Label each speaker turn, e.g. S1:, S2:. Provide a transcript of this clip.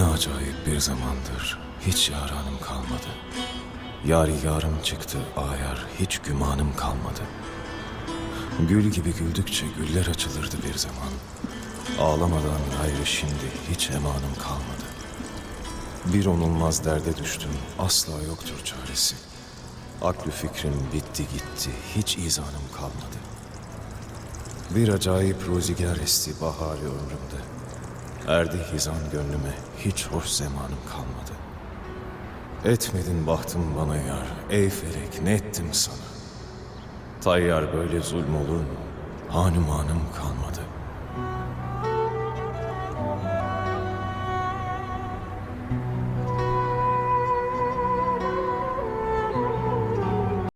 S1: acayip bir zamandır hiç yaranım kalmadı. Yari yarım çıktı ayar hiç gümanım kalmadı. Gül gibi güldükçe güller açılırdı bir zaman. Ağlamadan gayrı şimdi hiç emanım kalmadı. Bir onulmaz derde düştüm asla yoktur çaresi. Aklı fikrim bitti gitti hiç izanım kalmadı. Bir acayip ruzigar esti bahari ömrümde. Erdi hizan gönlüme hiç hoş zamanım kalmadı. Etmedin bahtım bana yar, ey felek ne ettim sana? Tayyar böyle zulm olur mu? Hanumanım kalmadı.